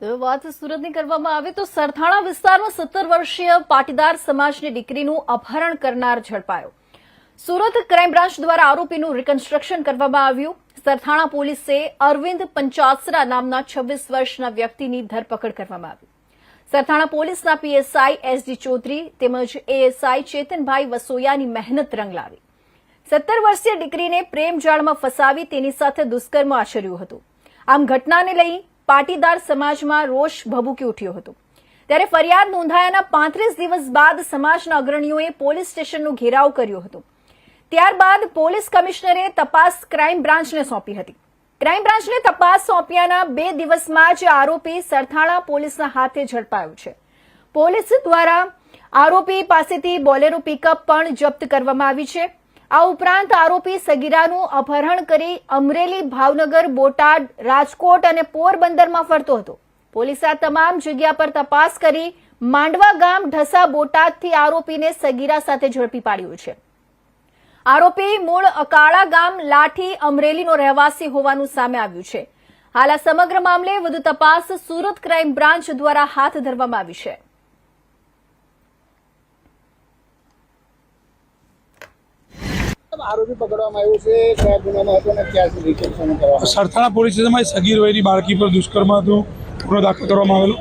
વાત સુરતની કરવામાં આવે તો સરથાણા વિસ્તારમાં સત્તર વર્ષીય પાટીદાર સમાજની દીકરીનું અપહરણ કરનાર ઝડપાયો. સુરત ક્રાઇમ બ્રાન્ચ દ્વારા આરોપીનું રિકન્સ્ટ્રક્શન કરવામાં આવ્યું. સરથાણા પોલીસે અરવિંદ પંચાસરા નામના છવ્વીસ વર્ષના વ્યક્તિની ધરપકડ કરવામાં આવી. સરથાણા પોલીસના પીએસઆઈ એસડી ચૌધરી તેમજ એએસઆઈ ચેતનભાઈ વસોયાની મહેનત રંગ લાવી. સત્તર વર્ષીય દીકરીને પ્રેમ જાળમાં ફસાવી તેની સાથે દુષ્કર્મ આચર્યું હતું. આમ ઘટનાને લઈ પાટીદાર સમાજમાં રોષ ભભૂકી ઉઠ્યો હતો. ત્યારે ફરિયાદ નોંધાયાના પાંત્રીસ દિવસ બાદ સમાજના અગ્રણીઓએ પોલીસ સ્ટેશનનો ઘેરાવ કર્યો હતો. ત્યારબાદ પોલીસ કમિશનરે તપાસ ક્રાઇમ બ્રાન્ચને સોંપી હતી. ક્રાઇમ બ્રાન્ચને તપાસ સોંપ્યાના બે દિવસમાં જ આરોપી સરથાણા પોલીસના હાથે ઝડપાયો છે. પોલીસ દ્વારા આરોપી પાસેથી બોલેરો પિકઅપ પણ જપ્ત કરવામાં આવી છે. આ ઉપરાંત આરોપી સગીરાનું અપહરણ કરી અમરેલી ભાવનગર બોટાદ રાજકોટ અને પોરબંદરમાં ફરતો હતો. પોલીસે આ તમામ જગ્યા પર તપાસ કરી માંડવા ગામ ઢસા બોટાદથી આરોપીને સગીરા સાથે ઝડપી પાડ્યો છે. આરોપી મૂળ અકાળા ગામ લાઠી અમરેલીનો રહેવાસી હોવાનું સામે આવ્યું છે. હાલ આ સમગ્ર મામલે વધુ તપાસ સુરત ક્રાઇમ બ્રાન્ચ દ્વારા હાથ ધરવામાં આવી છે. આરોપી પકડવામાં આવ્યું છે કયા ગુનામાં હતો અને ક્યાં સુધી સરથાણા પોલીસ સ્ટેશનમાં સગીર વયની બાળકી પર દુષ્કર્મનો ગુનો દાખલ કરવામાં આવેલો.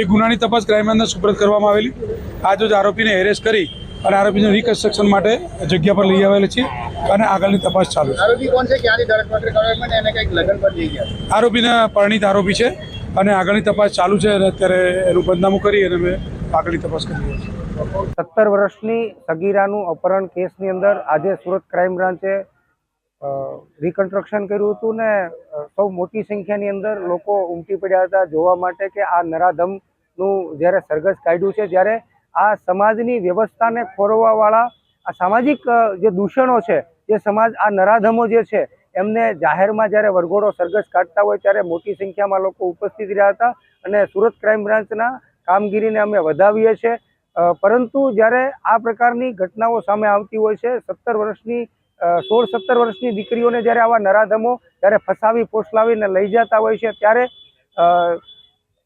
એ ગુનાની તપાસ ક્રાઇમ બ્રાન્ચને સુપ્રત કરવામાં આવેલી. આજરોજ આરોપીને એરેસ્ટ કરી અને આરોપીને રિકન્સ્ટ્રક્શન માટે જગ્યા પર લઈ આવેલી છે અને આગળની તપાસ ચાલુ આરોપી કોણ છે? ક્યાંથી ધરપકડ કરવામાં અને કંઈક લગ્ન પર જઈ ગયા આરોપીને પરણિત આરોપી છે અને આગળની તપાસ ચાલુ છે અને અત્યારે એનું બદનામું કરી અને અમે આગળની તપાસ કરી રહ્યા છીએ. સત્તર વર્ષની સગીરાનું અપહરણ કેસની અંદર આજે સુરત ક્રાઇમ બ્રાન્ચે રિકન્સ્ટ્રક્શન કર્યું હતું ને સૌ મોટી સંખ્યાની અંદર લોકો ઉમટી પડ્યા હતા જોવા માટે કે આ નરાધમનું જ્યારે સરઘસ કાઢ્યું છે, જ્યારે આ સમાજની વ્યવસ્થાને ખોરવવાવાળા આ સામાજિક જે દૂષણો છે, જે સમાજ, આ નરાધમો જે છે, એમને જાહેરમાં જ્યારે વરઘોડો સરઘસ કાઢતા હોય ત્યારે મોટી સંખ્યામાં લોકો ઉપસ્થિત રહ્યા હતા અને સુરત ક્રાઇમ બ્રાન્ચના કામગીરીને અમે વધાવીએ છીએ. પરંતુ જ્યારે આ પ્રકારની ઘટનાઓ સામે આવતી હોય છે, સત્તર વર્ષની સોળ સત્તર વર્ષની દીકરીઓને જ્યારે આવા નરાધમો જ્યારે ફસાવી ફોસલાવીને લઈ જતા હોય છે, ત્યારે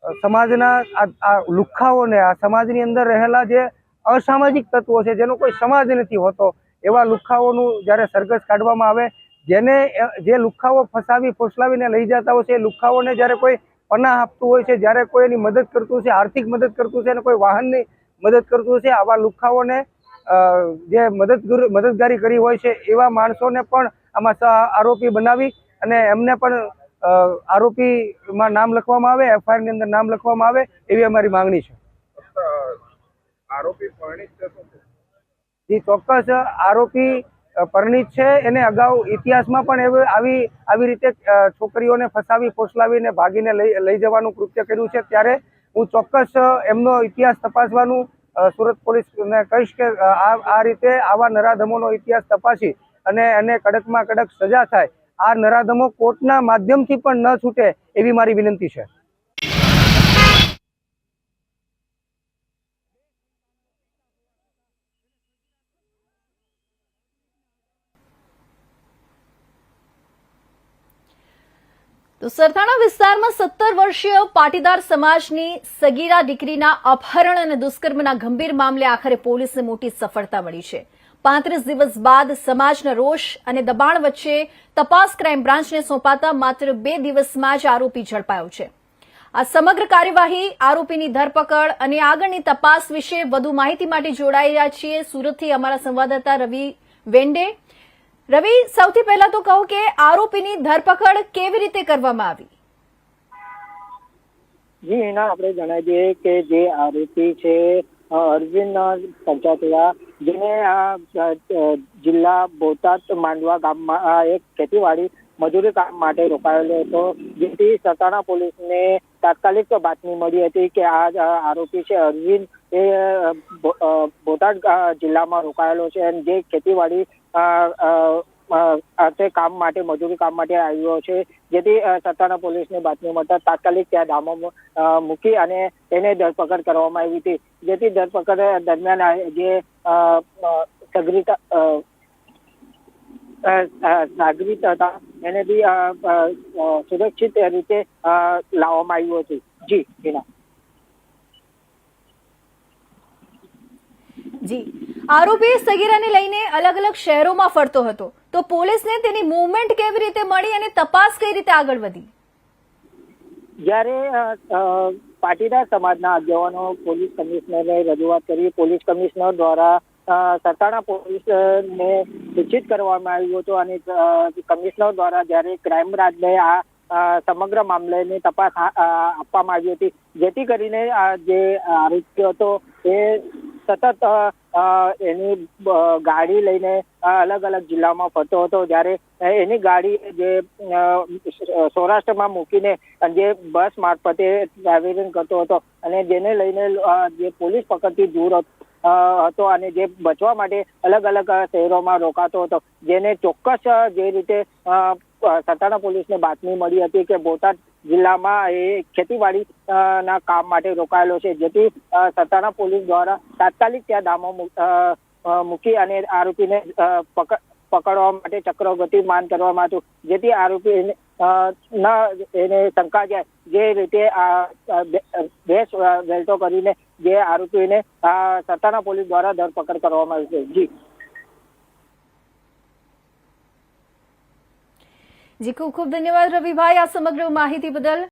સમાજના આ લુખ્ખાઓને આ સમાજની અંદર રહેલા જે અસામાજિક તત્વો છે, જેનો કોઈ સમાજ નથી હોતો, એવા લુખ્ખાઓનું જ્યારે સરઘસ કાઢવામાં આવે, જેને જે લુખ્ખાઓ ફસાવી ફોસલાવીને લઈ જતા હોય છે, એ લુખ્ખાઓને જ્યારે કોઈ પનાહ આપતું હોય છે, જ્યારે કોઈ એની મદદ કરતું છે, આર્થિક મદદ કરતું છે અને કોઈ વાહનની મદદ કરતું છે. આવા લુખાઓને જે મદદ મદદગારી કરી હોય છે એવા માણસોને પણ આમાં આરોપી બનાવી અને એમને પણ આરોપીમાં નામ લખવામાં આવે એફઆઈઆરની અંદર નામ લખવામાં આવે એવી અમારી માંગણી છે. આરોપી પરિણીત? જે ચોક્કસ આરોપી પરણિત છે. એને અગાઉ ઇતિહાસમાં પણ એવું આવી આવી રીતે છોકરીઓને ફસાવી ફોસલાવીને ભાગીને લઈ લઈ જવાનું કૃત્ય કર્યું છે. ત્યારે હું ચોક્કસ એમનો ઇતિહાસ તપાસવાનું સુરત પોલીસને કહીશ કે આ રીતે આવા નરાધમોનો ઇતિહાસ તપાસી અને એને કડકમાં કડક સજા થાય, આ નરાધમો કોર્ટના માધ્યમથી પણ ન છૂટે એવી મારી વિનંતી છે. તો સરથાણા વિસ્તારમાં સત્તર વર્ષીય પાટીદાર સમાજની સગીરા દીકરીના અપહરણ અને દુષ્કર્મના ગંભીર મામલે આખરે પોલીસને મોટી સફળતા મળી છે. પાંત્રીસ દિવસ બાદ સમાજના રોષ અને દબાણ વચ્ચે તપાસ ક્રાઇમ બ્રાન્ચને સોંપાતા માત્ર બે દિવસમાં જ આરોપી ઝડપાયો છે. આ સમગ્ર કાર્યવાહી આરોપીની ધરપકડ અને આગળની તપાસ વિશે વધુ માહિતી માટે જોડાયેલા છીએ. સુરતથી અમારા સંવાદદાતા રવિ વેંડે. રવિ, સૌથી પહેલા તો કહો કે આરોપીની ધરપકડ કેવી રીતે કરવામાં આવી? જી, એના આપણે જણાવી દઈએ કે જે આરોપી છે અરવિંદ પંચાયતલા જેને આ જિલ્લા બોટાદ માંડવા ગામમાં એક ખેતીવાડી મજૂરી કામ માટે રોકાયેલો હતો. જેથી સતાણા પોલીસને તાત્કાલિક બાતમી મળી હતી કે આ આરોપી છે અરવિંદ. એ બોટાદ જિલ્લામાં રોકાયેલો છે અને જે ખેતીવાડી અ, અ, અ, અ, તે કામ માટે મજૂરી કામ માટે આવ્યો છે. જેથી સત્તાના પોલીસને બાતમી મળતા તાત્કાલિક ત્યાં ડામો મૂકી અને તેને ધરપકડ કરવામાં આવી હતી. જેથી ધરપકડ દરમિયાન જે સગરીતા નાગરિક હતા એને બી સુરક્ષિત રીતે લાવવામાં આવ્યું હતું. જી હિના. જી. આરોપી સગીરાને લઈને અલગ અલગ શહેરોમાં ફરતો હતો. તો પોલીસને તેની મૂવમેન્ટ કેવી રીતે મળી અને તપાસ કઈ રીતે આગળ વધી? જ્યારે પાટીદાર સમાજના આગેવાનો પોલીસ કમિશનરને રજૂઆત કરી પોલીસ કમિશનર દ્વારા સરકારના પોલીસને સૂચિત કરવામાં આવ્યું હતું અને કમિશનર દ્વારા જ્યારે ક્રાઇમ બ્રાન્ચને આ સમગ્ર મામલેની તપાસ આપવામાં આવી હતી. જેથી કરીને જે આરોપી હતો એ સતત એની ગાડી લઈને અલગ અલગ જિલ્લામાં ફરતો હતો. જ્યારે એની ગાડી જે સૌરાષ્ટ્રમાં મૂકીને જે બસ મારફતે ટ્રાવેલિંગ કરતો હતો અને જેને લઈને જે પોલીસ પકડથી દૂર હતો હતો અને જે બચવા માટે અલગ અલગ શહેરોમાં રોકાતો હતો. જેને ચોક્કસ જે રીતે સત્તાના પોલીસને બાતમી મળી હતી કે બોટાદ જિલ્લામાં એ ખેતીવાડી ના કામ માટે રોકાયેલો છે. જેથી સત્તાના પોલીસ દ્વારા તાત્કાલિક ત્યાં દામો મૂક- અને આરોપીને પકડવા માટે ચક્ર ગતિમાન કરવામાં હતું જેથી આરોપી ન એને શંકા જાય જે રીતે આ ભેસ વેલટો કરીને જે આરોપીને અ, સત્તાના પોલીસ દ્વારા ધરપકડ કરવામાં આવી છે. જી. જી ખૂબ ખૂબ ધન્યવાદ રવિભાઈ આ સમગ્ર માહિતી બદલ.